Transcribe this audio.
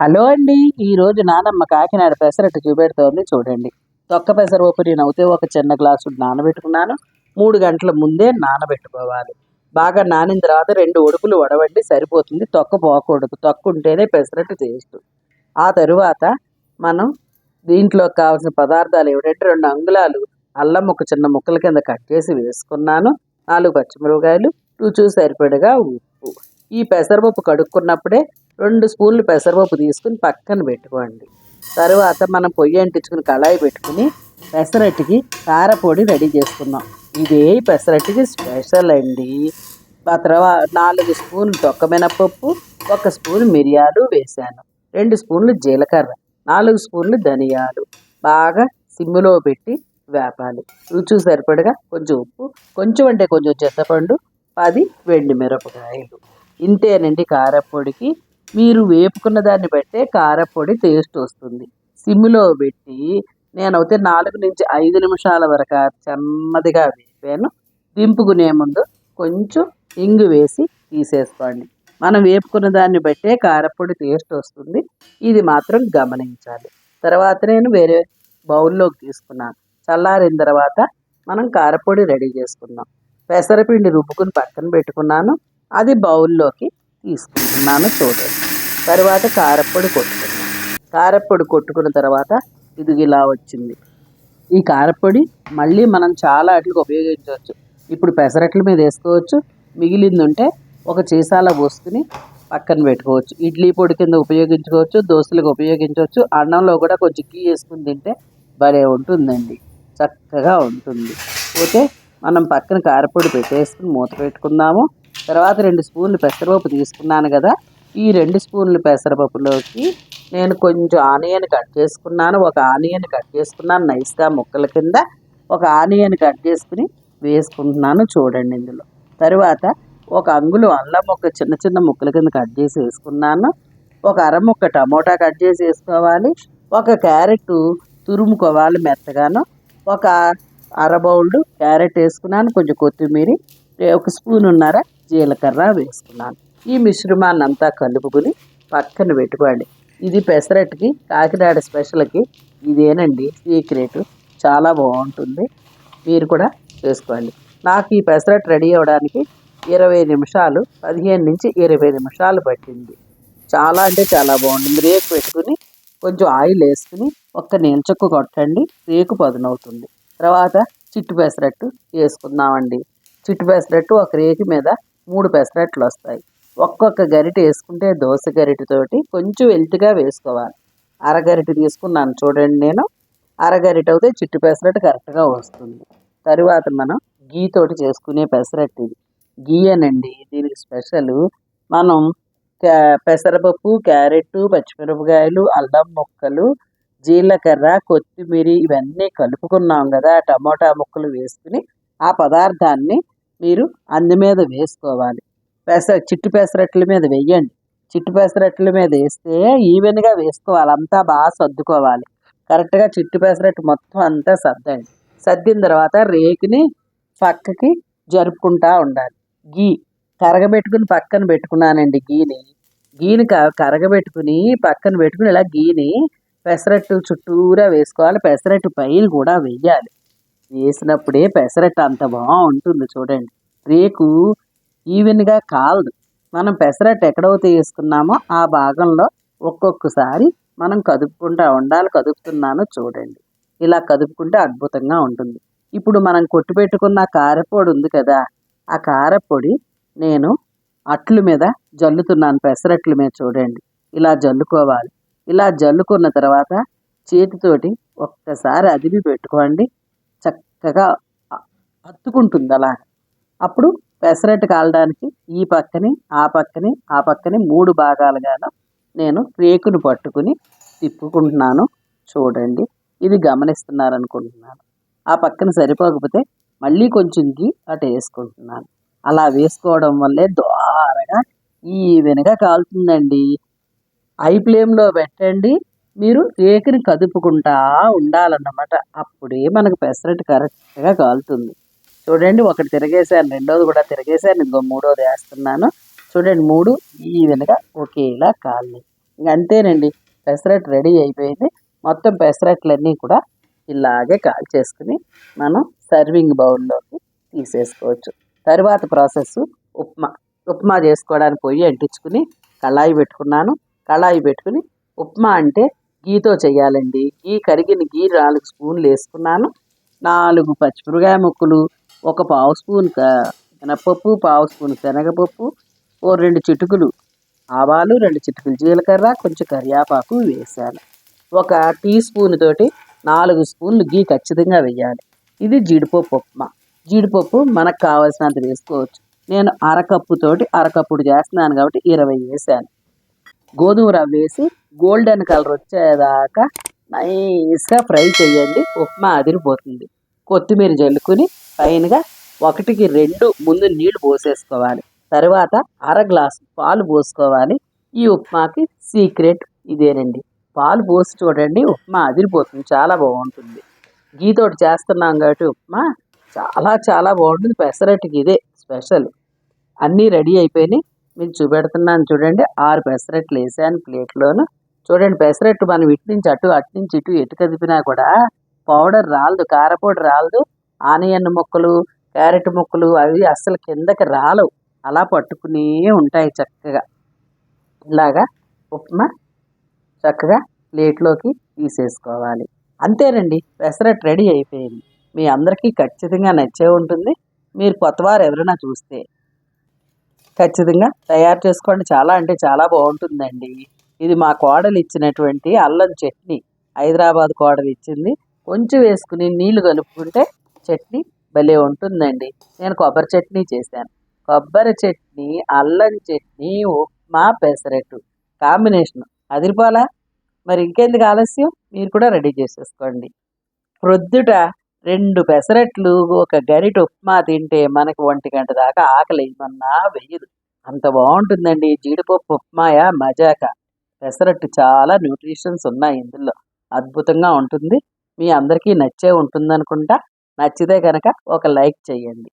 Hello అండి. ఈరోజు నానమ్మ కాకినాడ పెసరట్టు చూపెడుతోంది చూడండి. తొక్క పెసరపప్పు నేను అవుతే ఒక చిన్న గ్లాసు నానబెట్టుకున్నాను. మూడు గంటల ముందే నానబెట్టుకోవాలి. బాగా నానిన తర్వాత రెండు ఉడుపులు వడవండి సరిపోతుంది. తొక్క పోకూడదు. తొక్క ఉంటేనే పెసరట్టు టేస్ట్. ఆ తరువాత మనం దీంట్లో కావాల్సిన పదార్థాలు ఏమిటంటే రెండు అంగుళాలు అల్లం ఒక చిన్న ముక్కల కింద కట్ చేసి వేసుకున్నాను. నాలుగు పచ్చిమిరపకాయలు రుచి సరిపడగా ఉప్పు. ఈ పెసరపప్పు కడుక్కున్నప్పుడే రెండు స్పూన్లు పెసరపప్పు తీసుకుని పక్కన పెట్టుకోండి. తర్వాత మనం పొయ్యి అంటించుకుని కళాయి పెట్టుకుని పెసరట్టుకి కారపొడి రెడీ చేసుకుందాం. ఇదే పెసరట్టుకి స్పెషల్ అండి. ఆ తర్వాత నాలుగు స్పూన్లు తొక్క మినపప్పు ఒక స్పూన్ మిరియాలు వేశాను రెండు స్పూన్లు జీలకర్ర నాలుగు స్పూన్లు ధనియాలు. బాగా సిమ్ములో పెట్టి వేపాలి. రుచి సరిపడగా కొంచెం ఉప్పు కొంచెం అంటే కొంచెం చెత్తపండు పది వెండి మిరపకాయలు. ఇంతేనండి కారపొడికి మీరు వేపుకున్న దాన్ని బట్టే కారపొడి టేస్ట్ వస్తుంది. సిమ్లో పెట్టి నేనైతే నాలుగు నుంచి ఐదు నిమిషాల వరకు చెన్నదిగా వేపాను. దింపుకునే ముందు కొంచెం ఇంగు వేసి తీసేసుకోండి. మనం వేపుకున్న దాన్ని బట్టే కారపొడి టేస్ట్ వస్తుంది. ఇది మాత్రం గమనించాలి. తర్వాత నేను వేరే బౌల్లోకి తీసుకున్నాను. చల్లారిన తర్వాత మనం కారపొడి రెడీ చేసుకుందాం. పెసరపిండి రుబ్బుకుని పక్కన పెట్టుకున్నాను. అది బౌల్లోకి తీసుకుంటున్నాను చూడండి. తర్వాత కారపొడి కొట్టుకున్నాను కారప్పొడి కొట్టుకున్న తర్వాత ఇది ఇలా వచ్చింది. ఈ కారపొడి మళ్ళీ మనం చాలా వాటికి ఉపయోగించవచ్చు. ఇప్పుడు పెసరట్ల మీద వేసుకోవచ్చు. మిగిలింది ఉంటే ఒక చీసాల పోసుకుని పక్కన పెట్టుకోవచ్చు. ఇడ్లీ పొడి కింద ఉపయోగించుకోవచ్చు దోశలకు ఉపయోగించవచ్చు. అన్నంలో కూడా కొంచెం గీ వేసుకుని తింటే భలే ఉంటుందండి. చక్కగా ఉంటుంది. పోతే మనం పక్కన కారపొడి పెట్టేసుకుని మూత పెట్టుకుందాము. తర్వాత రెండు స్పూన్లు పెసరపప్పు తీసుకున్నాను కదా ఈ రెండు స్పూన్లు పెసరపప్పులోకి నేను కొంచెం ఆనియన్ కట్ చేసుకున్నాను. ఒక ఆనియన్ కట్ చేసుకున్నాను. నైస్గా ముక్కల కింద ఒక ఆనియన్ కట్ చేసుకుని వేసుకుంటున్నాను చూడండి ఇందులో. తర్వాత ఒక అంగుళం అల్లం ముక్క చిన్న చిన్న ముక్కల కింద కట్ చేసి వేసుకున్నాను. ఒక అర ముక్క టమోటా కట్ చేసి వేసుకోవాలి. ఒక క్యారెట్ తురుముకోవాలి మెత్తగాను. ఒక అర బౌల్డ్ క్యారెట్ వేసుకున్నాను. కొంచెం కొత్తిమీర ఒక స్పూన్ ఉన్నర జీలకర్ర వేసుకున్నాను. ఈ మిశ్రమాన్ని అంతా కలుపుకుని పక్కన పెట్టుకోండి. ఇది పెసరట్టుకి కాకినాడ స్పెషల్కి ఇదేనండి సీక్రెట్. చాలా బాగుంటుంది. మీరు కూడా చేసుకోండి. నాకు ఈ పెసరట్టు రెడీ అవ్వడానికి ఇరవై నిమిషాలు పదిహేను నుంచి ఇరవై నిమిషాలు పట్టింది. చాలా అంటే చాలా బాగుంటుంది. రేకు పెట్టుకుని కొంచెం ఆయిల్ వేసుకుని ఒక్క నీల్చొక్క కొట్టండి. రేకు పదునవుతుంది. తర్వాత చిట్టు పెసరట్టు వేసుకుందామండి. చిట్టు పెసరట్టు ఒక రేకు మీద మూడు పెసరట్లు వస్తాయి. ఒక్కొక్క గరిటె వేసుకుంటే దోశ గరిటెతోటి కొంచెం ఎల్తిగా వేసుకోవాలి. అరగరిటె తీసుకున్నాను చూడండి నేను. అరగరిటె అయితే చిట్టు పెసరట్టు కరెక్ట్గా వస్తుంది. తరువాత మనం గీ తోటి చేసుకునే పెసరట్టు ఇది. గీయనండి దీనికి స్పెషల్ మనం క్యా పెసరపప్పు క్యారెట్ పచ్చిమిరపకాయలు అల్లం ముక్కలు జీలకర్ర కొత్తిమీర ఇవన్నీ కలుపుకున్నాం కదా టమోటా ముక్కలు వేసుకుని ఆ పదార్థాన్ని మీరు అందు మీద వేసుకోవాలి. పెసర చిట్టు పెసరట్ల మీద వేయండి చిట్టు పెసరట్ల మీద వేస్తే ఈవెన్గా వేసుకోవాలి అంతా బాగా సర్దుకోవాలి. కరెక్ట్గా చిట్టు పెసరట్టు మొత్తం అంతా సర్దండి. సర్దిన తర్వాత రేకుని పక్కకి జరుపుకుంటా ఉండాలి. గీ కరగబెట్టుకుని పక్కన పెట్టుకున్నానండి గీని. గీని క కరగబెట్టుకుని పక్కన పెట్టుకుని ఇలా గీని పెసరట్టు చుట్టూరా వేసుకోవాలి. పెసరట్టు పైలు కూడా వేయాలి వేసినప్పుడే పెసరట్టు అంత బాగుంటుంది చూడండి. రేకు ఈవెన్గా కాలదు. మనం పెసరట్టు ఎక్కడైతే వేసుకున్నామో ఆ భాగంలో ఒక్కొక్కసారి మనం కదుపుకుంటా ఉండాలి కదుపుతున్నానో చూడండి. ఇలా కదుపుకుంటే అద్భుతంగా ఉంటుంది. ఇప్పుడు మనం కొట్టు పెట్టుకున్న కారపొడి ఉంది కదా ఆ కారపొడి నేను అట్ల మీద జల్లుతున్నాను పెసరట్లు మీద చూడండి. ఇలా జల్లుకోవాలి. ఇలా జల్లుకున్న తర్వాత చేతితోటి ఒక్కసారి అదిమి పెట్టుకోండి. చక్కగా అత్తుకుంటుంది అలా. అప్పుడు పెసరట్టు కాలడానికి ఈ పక్కని ఆ పక్కని ఆ పక్కని మూడు భాగాలుగాను నేను రేకును పట్టుకుని తిప్పుకుంటున్నాను. చూడండి ఇది గమనిస్తున్నారు అనుకుంటున్నాను ఆ పక్కన సరిపోకపోతే మళ్ళీ కొంచెం గీ అటు వేసుకుంటున్నాను. అలా వేసుకోవడం వల్లే ద్వారగా ఈవెనగా కాలుతుందండి. ఐ ఫ్లేమ్లో పెట్టండి. మీరు రేకుని కదుపుకుంటా ఉండాలన్నమాట. అప్పుడే మనకు పెసరట్టు కరెక్ట్గా కాలుతుంది. చూడండి ఒకటి తిరగేసాను రెండోది కూడా తిరగేసాను ఇంకో మూడోది వేస్తున్నాను. చూడండి మూడు ఈవెన్గా ఒకేలా కాలి ఇంక అంతేనండి పెసరట్టు రెడీ అయిపోయింది. మొత్తం పెసరట్లన్నీ కూడా ఇలాగే కాల్ చేసుకుని మనం సర్వింగ్ బౌల్లోకి తీసేసుకోవచ్చు. తర్వాత ప్రాసెస్ ఉప్మా. ఉప్మా చేసుకోవడానికి పొయ్యి అంటించుకుని కళాయి పెట్టుకున్నాను. కళాయి పెట్టుకుని ఉప్మా అంటే గీతో చేయాలండి. గీ కరిగిన గీ నాలుగు స్పూన్లు వేసుకున్నాను. నాలుగు పచ్చిమిరకాయ ముక్కలు ఒక పావు స్పూన్ క- మినప్పప్పు పావు స్పూన్ శనగపప్పు ఓ రెండు చిటుకులు ఆవాలు రెండు చిటుకులు జీలకర్ర కొంచెం కరివేపాకు వేసాను. ఒక టీ స్పూన్ తోటి నాలుగు స్పూన్లు గీ ఖచ్చితంగా వేయాలి. ఇది జీడిపప్పు ఉప్మా. జీడిపప్పు మనకు కావాల్సినంత వేసుకోవచ్చు. నేను అరకప్పుతోటి అరకప్పుడు చేస్తున్నాను కాబట్టి ఇరవై వేసాను. గోధుమ రవ్వ వేసి గోల్డెన్ కలర్ వచ్చేదాకా నైస్గా ఫ్రై చేయండి. ఉప్మా అదిరిపోతుంది. కొత్తిమీర జల్లుకుని పైనగా ఒకటికి రెండు ముందు నీళ్ళు పోసేసుకోవాలి. తర్వాత అర గ్లాసు పాలు పోసుకోవాలి. ఈ ఉప్మాకి సీక్రెట్ ఇదేనండి. పాలు పోసి చూడండి ఉప్మా అదిరిపోతుంది. చాలా బాగుంటుంది. గీతోటి చేస్తున్నాం కాబట్టి ఉప్మా చాలా చాలా బాగుంటుంది. పెసరట్టుకి ఇదే స్పెషల్. అన్నీ రెడీ అయిపోయినాయి. మీకు చూపెడుతున్నాను చూడండి ఆరు పెసరట్లు వేసాను ప్లేట్లోను. చూడండి పెసరట్టు మనం ఇటు నుంచి అటు అటు నుంచి ఇటు ఎటు కదిపినా కూడా పౌడర్ రాలదు కారపొడి రాలదు ఆనియన్ ముక్కలు క్యారెట్ ముక్కలు అవి అస్సలు కిందకి రాలవు. అలా పట్టుకునే ఉంటాయి చక్కగా. ఇలాగా ఉప్మా చక్కగా ప్లేట్లోకి తీసేసుకోవాలి. అంతేనండి పెసరట్టు రెడీ అయిపోయింది. మీ అందరికీ ఖచ్చితంగా నచ్చే ఉంటుంది. మీరు కొత్తవారు ఎవరైనా చూస్తే ఖచ్చితంగా తయారు చేసుకోండి. చాలా అంటే చాలా బాగుంటుందండి. ఇది మా కోడలు ఇచ్చినటువంటి అల్లం చట్నీ. హైదరాబాద్ కోడలు ఇచ్చింది. కొంచెం వేసుకుని నీళ్ళు కలుపుకుంటే చట్నీ భలే ఉంటుందండి. నేను కొబ్బరి చట్నీ చేశాను. కొబ్బరి చట్నీ అల్లం చట్నీ ఉప్మా పెసరట్టు కాంబినేషన్. అదిరిపోలా? మరి ఇంకెందుకు ఆలస్యం? మీరు కూడా రెడీ చేసేసుకోండి. ప్రొద్దుట రెండు పెసరట్లు ఒక గరిట ఉప్మా తింటే మనకి ఒంటి గంట దాకా ఆకలి ఏమన్నా వెయ్యదు. అంత బాగుంటుందండి. జీడిపప్పు ఉప్మాయ మజాక? పెసరట్టు చాలా న్యూట్రిషన్స్ ఉన్నాయి ఇందులో. అద్భుతంగా ఉంటుంది. మీ అందరికీ నచ్చే ఉంటుంది అనుకుంటా నచ్చితే కనుక ఒక లైక్ చేయండి.